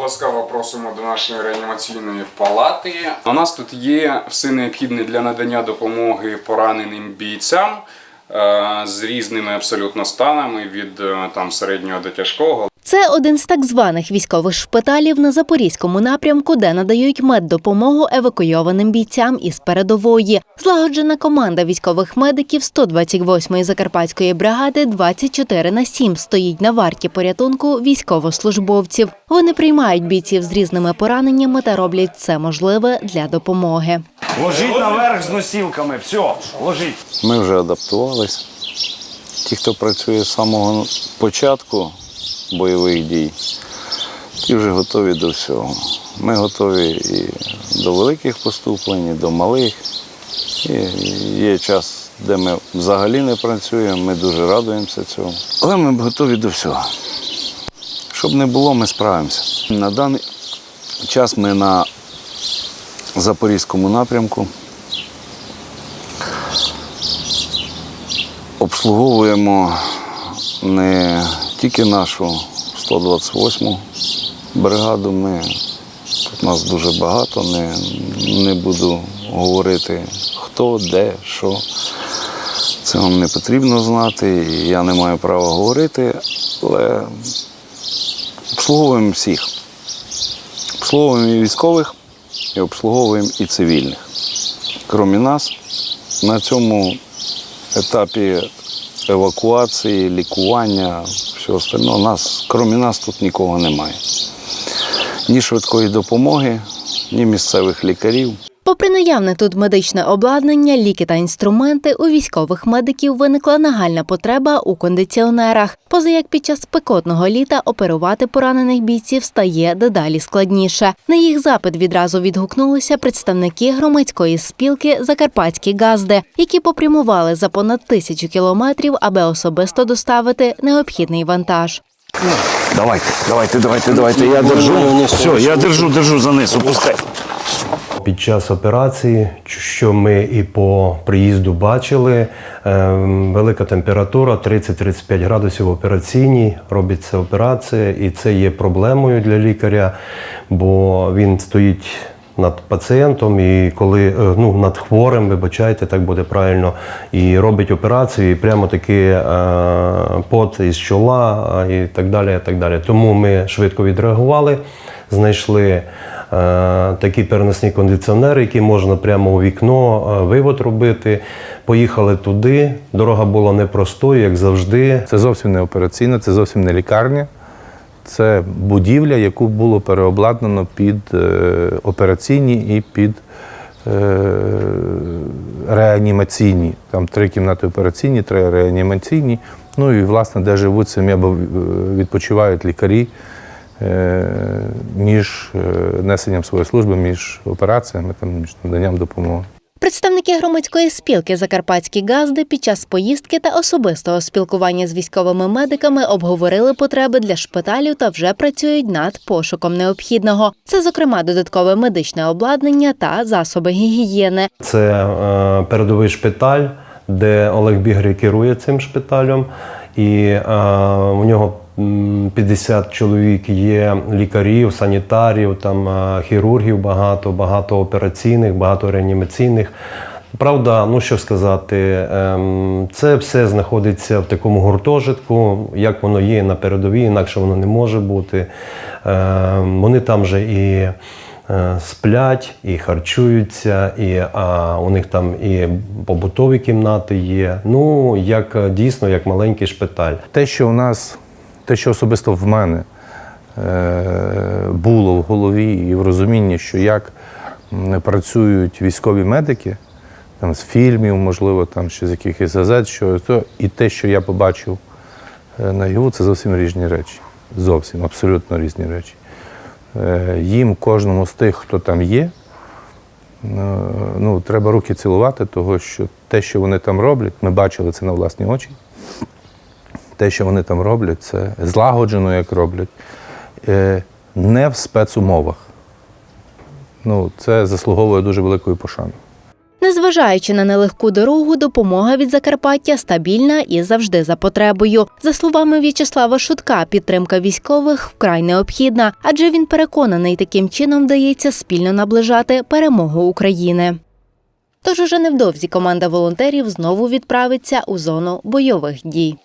ласкаво просимо до нашої реанімаційної палати. У нас тут є все необхідне для надання допомоги пораненим бійцям е, з різними абсолютно станами від е, там середнього до тяжкого. Це один з так званих військових шпиталів на запорізькому напрямку, де надають меддопомогу евакуйованим бійцям із передової. Злагоджена команда військових медиків 128-ї закарпатської бригади 24 на 7 стоїть на варті порятунку військовослужбовців. Вони приймають бійців з різними пораненнями та роблять все можливе для допомоги. Ложіть наверх з носілками, все, ложіть. Ми вже адаптувалися. Ті, хто працює з самого початку бойових дій, ті вже готові до всього. Ми готові і до великих поступлень, і до малих. І є час, де ми взагалі не працюємо, ми дуже радуємося цьому. Але ми готові до всього. Щоб не було, ми справимося. На даний час ми на Запорізькому напрямку. обслуговуємо не тільки нашу 128-му бригаду. Ми, тут нас дуже багато, не, не буду говорити хто, де, що. Це вам не потрібно знати, я не маю права говорити, але обслуговуємо всіх. Обслуговуємо і військових, і обслуговуємо і цивільних. Крім нас, на цьому етапі евакуації, лікування, все остальне, нас, крім нас, тут нікого немає. Ні швидкої допомоги, ні місцевих лікарів. Попри наявне тут медичне обладнання, ліки та інструменти, у військових медиків виникла нагальна потреба у кондиціонерах. Поза як під час спекотного літа оперувати поранених бійців стає дедалі складніше. На їх запит відразу відгукнулися представники громадської спілки Закарпатські газди, які попрямували за понад тисячу кілометрів, аби особисто доставити необхідний вантаж. Давайте, давайте, давайте, давайте. Я держу. Все, я держу, держу за низ, опускай. Під час операції, що ми і по приїзду бачили, е, велика температура 30-35 градусів в операційній, робиться операція, і це є проблемою для лікаря, бо він стоїть над пацієнтом і коли е, ну, над хворим, вибачайте, так буде правильно, і робить операцію, і прямо таки е, пот із чола і так далі. І так далі. Тому ми швидко відреагували, знайшли е, такі переносні кондиціонери, які можна прямо у вікно е, вивод робити. Поїхали туди. Дорога була непростою, як завжди. Це зовсім не операційна, це зовсім не лікарня. Це будівля, яку було переобладнано під е, операційні і під е, реанімаційні. Там три кімнати операційні, три реанімаційні. Ну і, власне, де живуть самі або е, відпочивають лікарі між несенням своєї служби, між операціями, там, між наданням допомоги. Представники громадської спілки Закарпатські газди під час поїздки та особистого спілкування з військовими медиками обговорили потреби для шпиталів та вже працюють над пошуком необхідного. Це, зокрема, додаткове медичне обладнання та засоби гігієни. Це е, передовий шпиталь, де Олег Бігрий керує цим шпиталем. І е, у нього 50 чоловік є лікарів, санітарів, там е, хірургів багато, багато операційних, багато реанімаційних. Правда, ну що сказати, ем, це все знаходиться в такому гуртожитку, як воно є на передовій, інакше воно не може бути. Ем, Вони там же і е, сплять, і харчуються, і а, у них там і побутові кімнати є. Ну, як дійсно, як маленький шпиталь. Те, що у нас, те, що особисто в мене е, було в голові і в розумінні, що як працюють військові медики, там з фільмів, можливо, там ще з якихось газет, що то, і те, що я побачив е, на ЮВУ, це зовсім різні речі. Зовсім абсолютно різні речі. Е, Їм, кожному з тих, хто там є, ну, треба руки цілувати, того що те, що вони там роблять, ми бачили це на власні очі. Те, що вони там роблять, це злагоджено, як роблять, е, не в спецумовах. Ну, це заслуговує дуже великої пошани. Незважаючи на нелегку дорогу, допомога від Закарпаття стабільна і завжди за потребою. За словами В'ячеслава Шутка, підтримка військових вкрай необхідна, адже він переконаний, таким чином вдається спільно наближати перемогу України. Тож уже невдовзі команда волонтерів знову відправиться у зону бойових дій.